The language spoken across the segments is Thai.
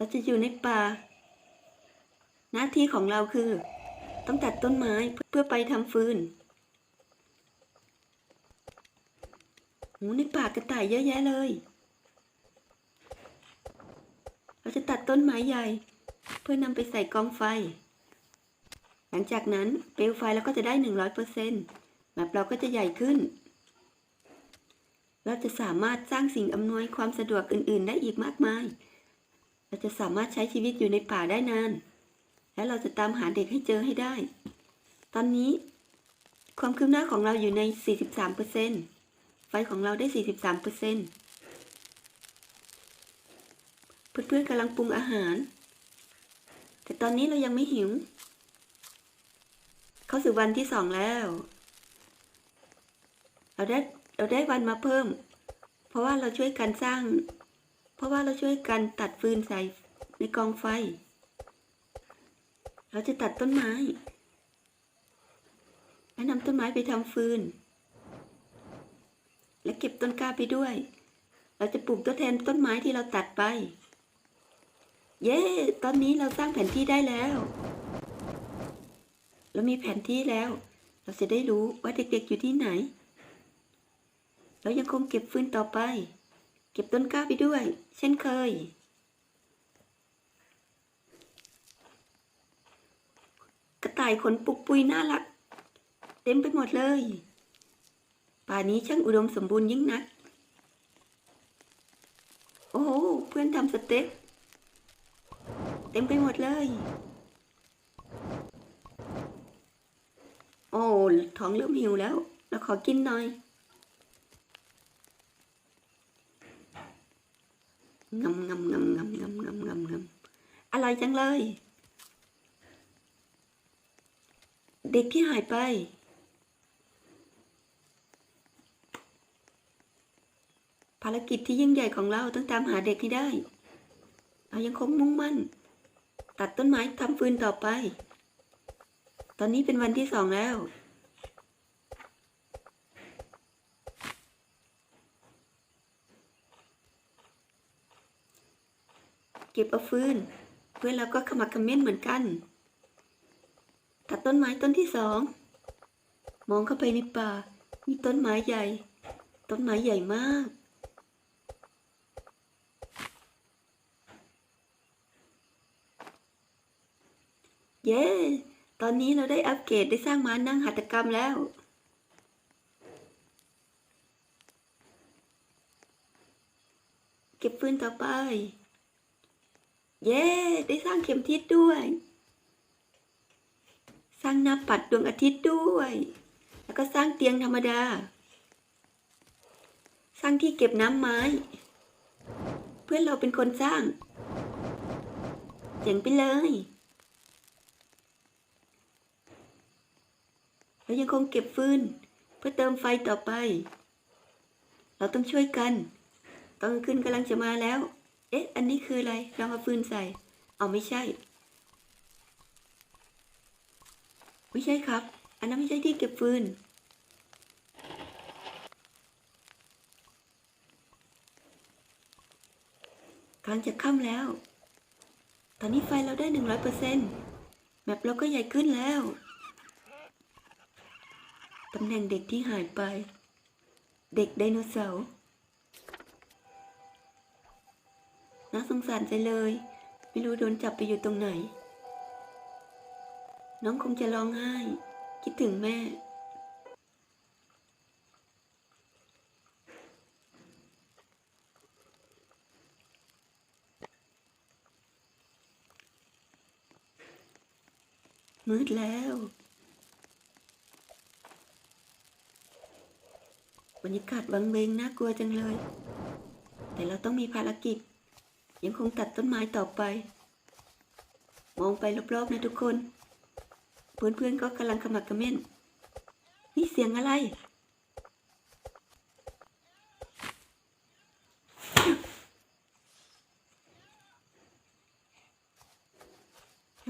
เราจะอยู่ในป่า หน้าที่ของเราคือ ต้องตัดต้นไม้เพื่อไปทำฟืนโหในป่ากระต่ายเยอะแยะเลย เราจะตัดต้นไม้ใหญ่ เพื่อนำไปใส่กองไฟ หลังจากนั้นเปลวไฟเราก็จะได้หนึ่งร้อยเปอร์เซ็นต์แบบเราก็จะใหญ่ขึ้น เราจะสามารถสร้างสิ่งอำนวยความสะดวกอื่น ๆ ได้อีกมากมาย เราจะสามารถใช้ชีวิตอยู่ในป่าได้นาน และเราจะตามหาเด็กให้เจอให้ได้ ตอนนี้ ความคืบหน้าของเราอยู่ใน 43%ไฟของเราได้ 43%เพื่อนๆกำลังปรุงอาหาร แต่ตอนนี้เรายังไม่หิว เข้าสู่วันที่สองแล้ว เราได้เราได้วันมาเพิ่ม เพราะว่าเราช่วยกันสร้าง เพราะว่าเราช่วยกันตัดฟืนใส่ในกองไฟ เราจะตัดต้นไม้และนำต้นไม้ไปทำฟืน และเก็บต้นกล้าไปด้วย เราจะปลูกตัวแทนต้นไม้ที่เราตัดไป เย้ ตอนนี้เราสร้างแผนที่ได้แล้ว เรามีแผนที่แล้ว เราจะได้รู้ว่าเด็กๆอยู่ที่ไหน เรายังคงเก็บฟืนต่อไป เก็บต้นกล้าไปด้วย เช่นเคย กระต่ายขนปุกปุยน่ารัก เต็มไปหมดเลย ป่านี้ช่างอุดมสมบูรณ์ยิ่งนัก โอ้โหเพื่อนทำสเต็กเต็มไปหมดเลย โอ้ท้องเริ่มหิวแล้ว เราขอกินหน่อย งำงำงำงำงำงำงำงำอร่อยจังเลย เด็กที่หายไป ภารกิจที่ยิ่งใหญ่ของเราต้องตามหาเด็กให้ได้ เรายังคงมุ่งมั่น ตัดต้นไม้ทำฟืนต่อไป ตอนนี้เป็นวันที่สองแล้ว ก็บเอาฟืนเพื่อนเราก็ขมักขม้นเหมือนกัน ตัดต้นไม้ต้นที่สอง มองเข้าไปในป่า มีต้นไม้ใหญ่ ต้นไม้ใหญ่มาก เย้ ตอนนี้เราได้อัปเกรดได้สร้างม้านั่งหัตถกรรมแล้วเก็บฟืนต่อไป เย้ ได้สร้างเข็มทิศด้วย สร้างหน้าปัดดวงอาทิตย์ด้วย แล้วก็สร้างเตียงธรรมดา สร้างที่เก็บน้ำไม้ เพื่อนเราเป็นคนสร้าง เจ๋งไปเลยเรายังคงเก็บฟืนเพื่อเติมไฟต่อไป เราต้องช่วยกัน ตอนกลางคืนกำลังจะมาแล้ว เอ๊ะ อันนี้คืออะไรเรามาฟืนใส่ เอาไม่ใช่ ไม่ใช่ครับ อันนั้นไม่ใช่ที่เก็บฟืน กำลังจะค่ำแล้ว ตอนนี้ไฟเราได้หนึ่งร้อยเปอร์เซ็นต์แมปเราก็ใหญ่ขึ้นแล้ว ตำแหน่งเด็กที่หายไป เด็กไดโนเสาร์ น่าสงสารใจเลย ไม่รู้โดนจับไปอยู่ตรงไหน น้องคงจะร้องไห้ คิดถึงแม่ มืดแล้วบรรยากาศวังเวงน่ากลัวจังเลย แต่เราต้องมีภารกิจ ยังคงตัดต้นไม้ต่อไป มองไปรอบๆนะทุกคน เพื่อนๆก็กำลังขมักเขม้น นี่เสียงอะไร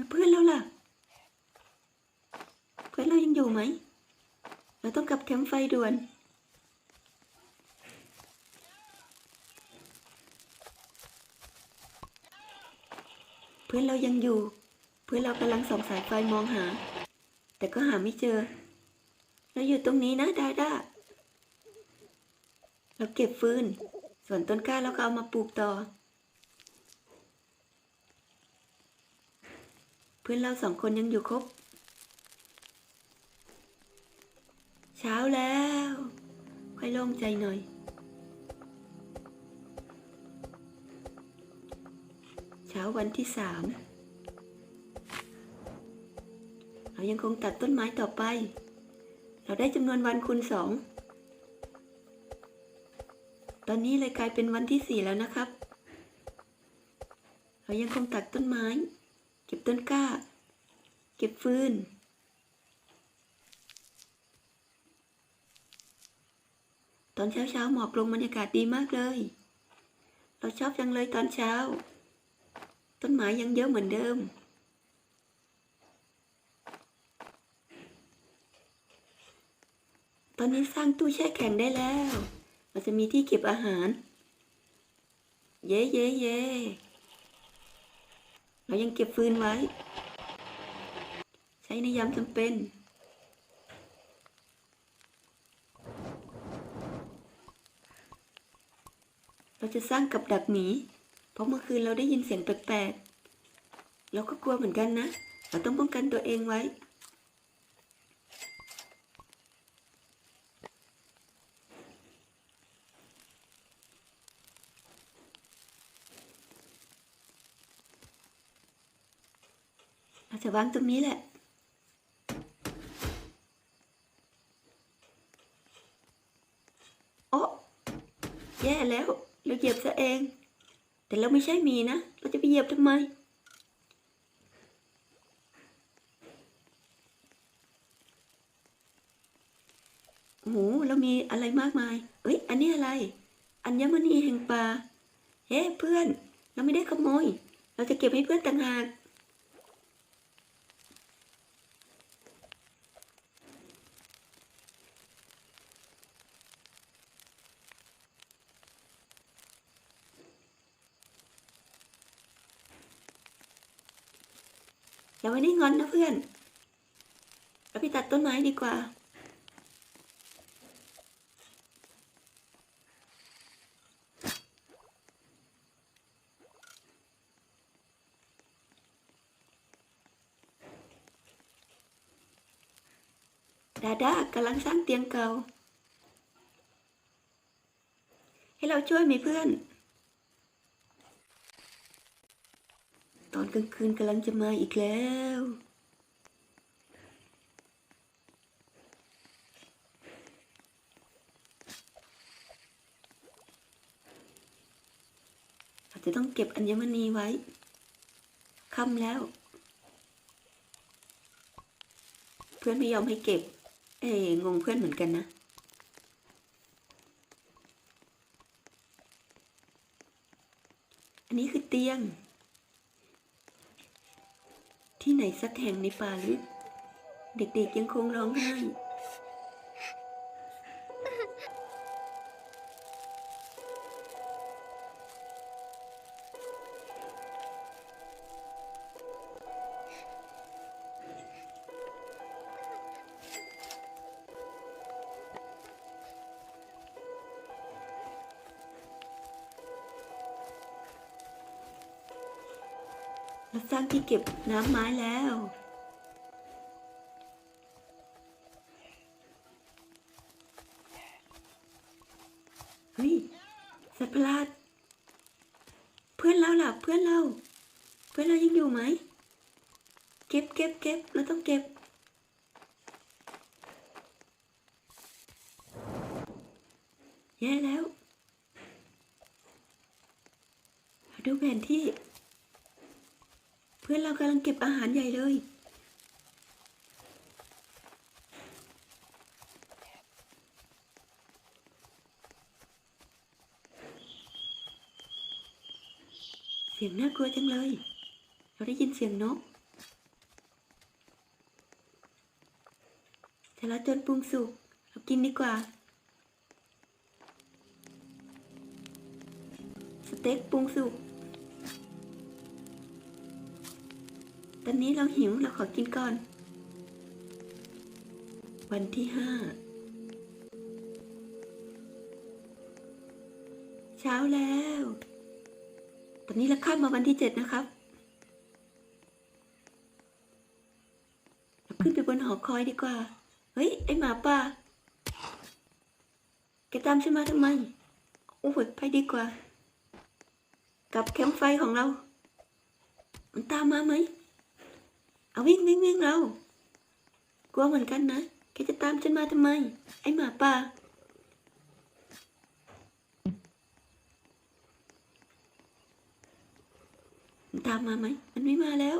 เพื่อนเราล่ะ เพื่อนเรายังอยู่ไหม เราต้องกลับแคมป์ไฟด่วน เพื่อนเรายังอยู่ เพื่อนเรากำลังส่องสายไฟมองหา แต่ก็หาไม่เจอ เราอยู่ตรงนี้นะดาดาเราเก็บฟืน ส่วนต้นกล้าเราก็เอามาปลูกต่อ เพื่อนเราสองคนยังอยู่ครบ เช้าแล้ว ค่อยโล่งใจหน่อย เช้าวันที่สามเรายังคงตัดต้นไม้ต่อไป เราได้จำนวนวันคูณสอง ตอนนี้เลยกลายเป็นวันที่สี่แล้วนะครับ เรายังคงตัดต้นไม้ เก็บต้นกล้า เก็บฟืนตอนเช้าเช้าๆหมอกลงบรรยากาศดีมากเลย เราชอบจังเลยตอนเช้า ต้นไม้ยังเยอะเหมือนเดิม ตอนนี้สร้างตู้แช่แข็งได้แล้วมันจะมีที่เก็บอาหาร เย้เย้เย้เรายังเก็บฟืนไว้ ใช้ในยามจำเป็นเราจะสร้างกับดักหมี ราะเมื่อคืนเราได้ยินเสียงแปลกๆ เราก็กลัวเหมือนกันนะ เราต้องป้องกันตัวเองไว้ เราจะวางตรงนี้แหละโอ้แย่แล้ว เราเหยียบซะเอง แต่เราไม่ใช่มีนะ เราจะไปเหยียบทำไม โอ้โห เรามีอะไรมากมาย เอ้ย อันนี้อะไร อัญมณีแห่งป่า เฮ้ เพื่อน เราไม่ได้ขโมย เราจะเก็บให้เพื่อนต่างหากาไม่ได้งอนนะเพื่อนเราไปตัดต้นไม้ดีกว่า ดาดากำลังสร้างเตียงเก่า ให้เราช่วยไหมเพื่อน ตอน กลางคืนกำลังจะมาอีกแล้วเราจจะต้องเก็บอัญมณีไว้ค่ำแล้ว เพื่อนไม่ยอมให้เก็บ เอ้งงเพื่อนเหมือนกันนะอันนี้คือเตียง ที่ไหนสักแห่งในป่าลึก เด็กๆยังคงร้องไห้ ราสร้างที่เก็บน้ำไม้แล้ว เฮ้ยสัตว์ประหลาด เพื่อนเราล่ะ เพื่อนเรา เพื่อนเรายังอยู่ไหม เก็บเก็บเก็บเราต้องเก็บ แย่แล้วดูแผนที่ เพื่อนเรากำลังเก็บอาหารใหญ่เลย เสียงน่ากลัวจังเลย เราได้ยินเสียงนกแต่ละจนปรุงสุก เรากินดีกว่า สเต็กปรุงสุก ตอนนี้เราหิว เราขอกินก่อน วันที่ห้า เช้าแล้ว ตอนนี้เราข้ามมาวันที่เจ็ดนะครับขึ้นไปบนหอคอยดีกว่า เฮ้ย ไอหมาป่าแกตามฉันมาทำไม โอ้ยไปดีกว่า กับแคมป์ไฟของเรา มันตามมาไหม เอาวิ่งวิ่งวิ่งเรา กลัวเหมือนกันนะ แกจะตามฉันมาทำไม ไอหมาป่า ตามมาไหม มันไม่มาแล้ว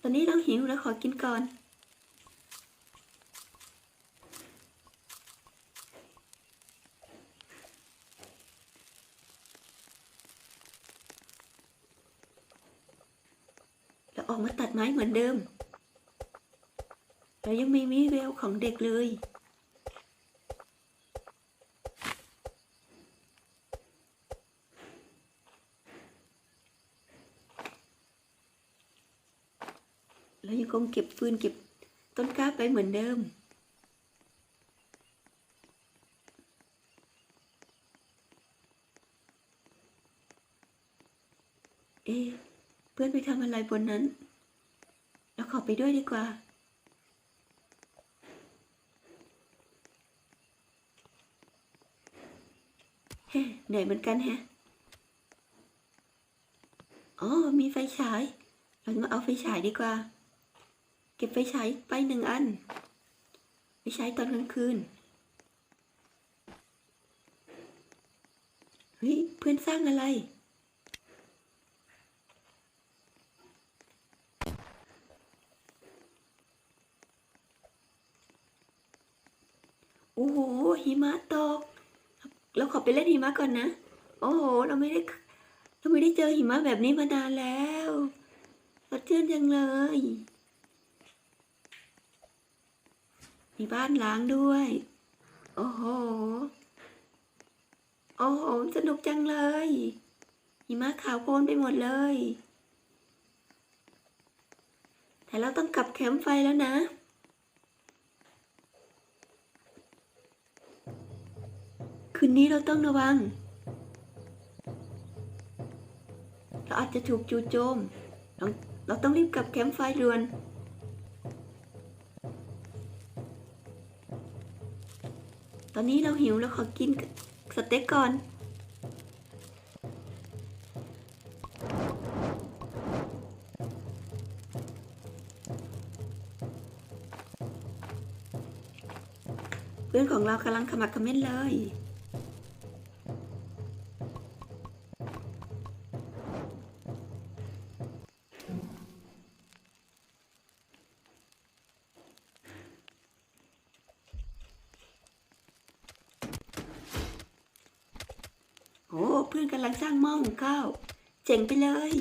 ตอนนี้เราหิวแล้วขอกินก่อน เราออกมาตัดไม้เหมือนเดิม เรายังไม่มีแววของเด็กเลย เรายัง คงเก็บฟืนเก็บต้นกล้าไปเหมือนเดิม เอ๊เพื่อนไปทำอะไรบนนั้น เราขอไปด้วยดีกว่า เฮ้เหนื่อยเหมือนกันแฮะอ๋อมีไฟฉาย เรามาเอาไฟฉายดีกว่า เก็บไฟฉายไปหนึ่งอัน ไปใช้ตอนกลางคืนเฮ้ยเพื่อนสร้างอะไร โอ้โหหิมะตก เราขอไปเล่นหิมะก่อนนะ โอ้โห เราไม่ได้เราไม่ได้เจอหิมะแบบนี้มานานแล้วสดชื่นจังเลย มีบ้านล้างด้วย โอ้โห โอ้โห สนุกจังเลย หิมะขาวโพลนไปหมดเลย แต่เราต้องกลับแคมป์ไฟแล้วนะ คืนนี้เราต้องระวัง เราอาจจะถูกจู่โจม เราเราต้องรีบกลับแคมป์ไฟด่วน ตอนนี้เราหิวเราขอกินสเต็กก่อน เพื่อนของเรากำลังขมักขม้นเลย พื่อนกำลังสร้างหม้อหุงข้าว เจ๋งไปเลย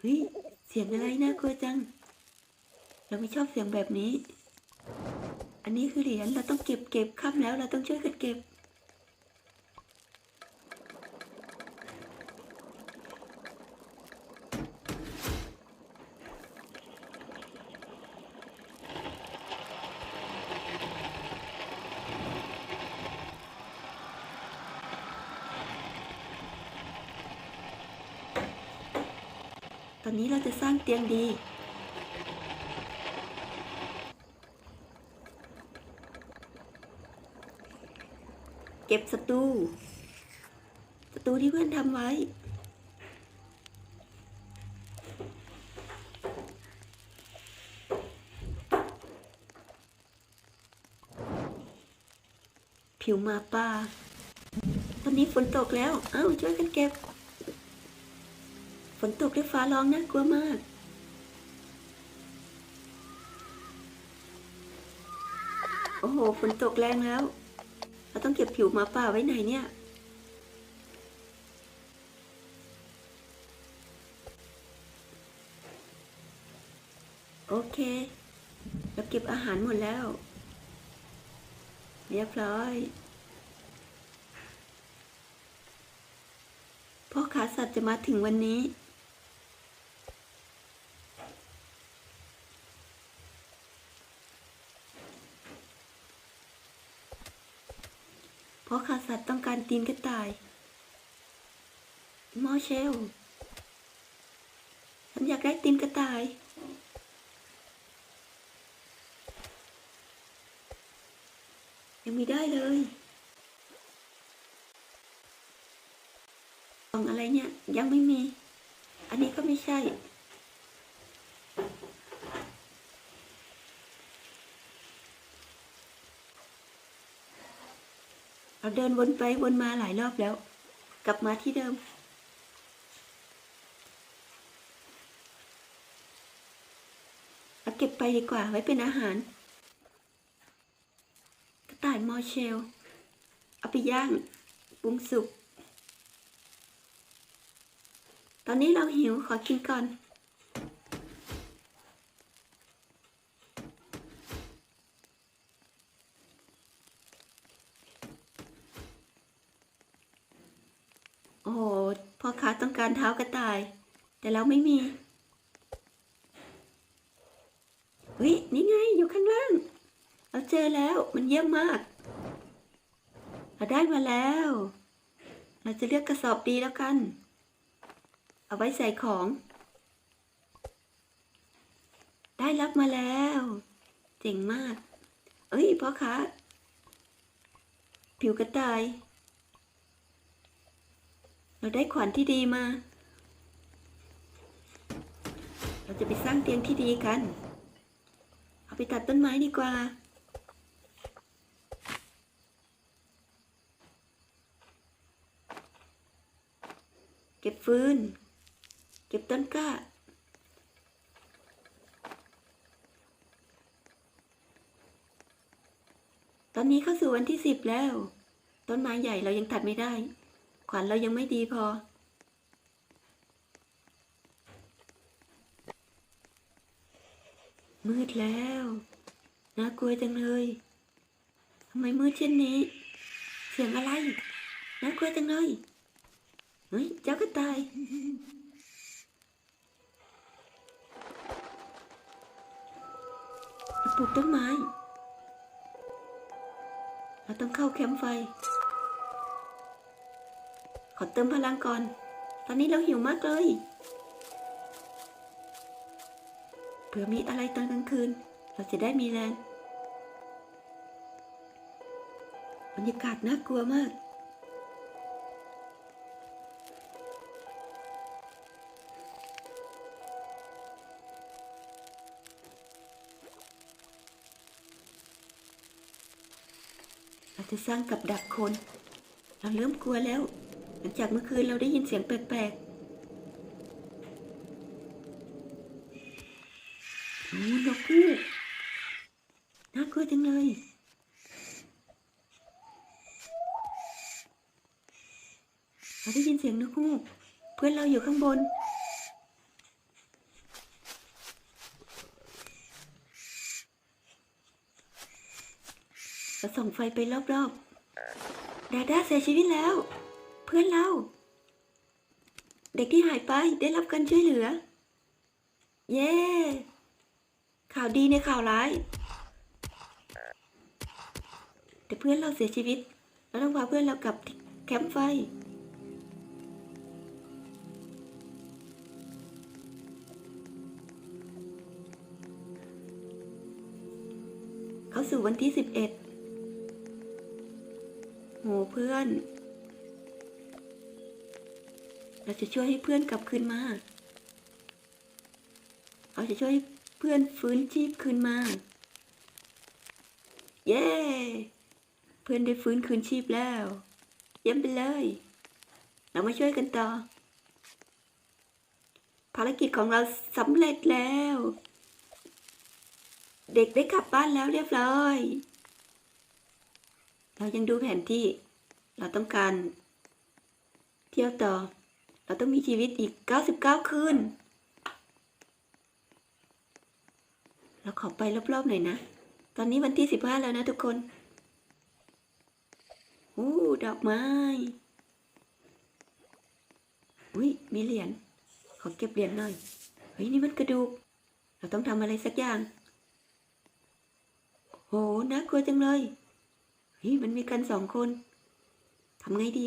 เฮ้ย เสียงอะไรนะกลัวจัง เราไม่ชอบเสียงแบบนี้ อันนี้คือเหรียญเราต้องเก็บเก็บค่ำแล้วเราต้องช่วยกันเก็บ อนนี้เราจะสร้างเตียงดีเก็บสตูสตูที่เพื่อนทำไว้ ผิวมาป่าตอนนี้ฝนตกแล้ว เอ้าช่วยกันเก็บ ฝนตกด้วยฟ้าร้องน่ากลัวมาก โอ้โห ฝนตกแรงแล้ว เราต้องเก็บผิวหมาป่าไว้ไหนเนี่ย โอเค เราเก็บอาหารหมดแล้ว เรียบร้อยพ่อค้าสัตว์จะมาถึงวันนี้ เพราะขาสัตว์ต้องการตีนกระต่าย มอเชล ฉันอยากได้ตีนกระต่าย ยังไม่ได้เลยกล่องอะไรเนี่ย ยังไม่มี อันนี้ก็ไม่ใช่ เราเดินวนไปวนมาหลายรอบแล้ว กลับมาที่เดิม เอาเก็บไปดีกว่าไว้เป็นอาหาร กระต่ายมอเชล เอาไปย่างปรุงสุก ตอนนี้เราหิวขอกินก่อน โอ้โหพ่อค้าต้องการเท้ากระต่าย แต่เราไม่มีเฮ้ยนี่ไงอยู่ข้างล่าง เราเจอแล้วมันเยี่ยมมาก เราได้มาแล้ว เราจะเลือกกระสอบดีแล้วกัน เอาไว้ใส่ของ ได้รับมาแล้ว เจ๋งมาก เอ้ยพ่อค้าผิวกระต่าย เราได้ขวัญที่ดีมา เราจะไปสร้างเตียงที่ดีกัน เอาไปตัดต้นไม้ดีกว่า เก็บฟืน เก็บต้นกล้า ตอนนี้เข้าสู่วันที่สิบแล้ว ต้นไม้ใหญ่เรายังตัดไม่ได้ ขวัญเรายังไม่ดีพอ มืดแล้วน่ากลัวจังเลยทำไมมืดเช่นนี้ เสียงอะไรน่ากลัวจังเลยเฮ้ยเจ้ากระต่ายเราปลูกต้นไม้เราต้องเข้าแคมป์ไฟ ขอเติมพลังก่อน ตอนนี้เราหิวมากเลย เผื่อมีอะไรตอนกลางคืน เราจะได้มีแรงบรรยากาศน่ากลัวมาก เราจะสร้างกับดักคน เราเริ่มกลัวแล้ว หลังจากเมื่อคืนเราได้ยินเสียงแปลกๆ โอ้นกฮูกน่ากลัวจังเลยเราได้ยินเสียงนกฮูกเพื่อนเราอยู่ข้างบน เราส่องไฟไปรอบๆ ดาด้าเสียชีวิตแล้ว เพื่อนเรา เด็กที่หายไปได้รับการช่วยเหลือ เย้ ข่าวดีในข่าวร้าย แต่เพื่อนเราเสียชีวิต เราต้องพาเพื่อนเรากลับแคมป์ไฟ เขาสู่วันที่สิบเอ็ดโหเพื่อน เราจะช่วยให้เพื่อนกลับคืนมา เราจะช่วยให้ เพื่อนฟื้นชีพคืนมา เย้ เพื่อนได้ฟื้นคืนชีพแล้ว เยี่ยมไปเลย เรามาช่วยกันต่อ ภารกิจของเราสำเร็จแล้ว เด็กได้กลับบ้านแล้วเรียบร้อย เรายังดูแผนที่ เราต้องการ เที่ยวต่อ เราต้องมีชีวิตอีก 99 คืน เรา เราขอไปรอบๆหน่อยนะ ตอนนี้วันที่สิบห้าแล้วนะทุกคนอู้ดอกไม้ อุ้ยมีเหรียญ ขอเก็บเหรียญหน่อย เฮ้ยนี่มันกระดูก เราต้องทำอะไรสักอย่าง โหน่ากลัวจังเลย เฮ้ยมันมีกันสองคน ทำไงดี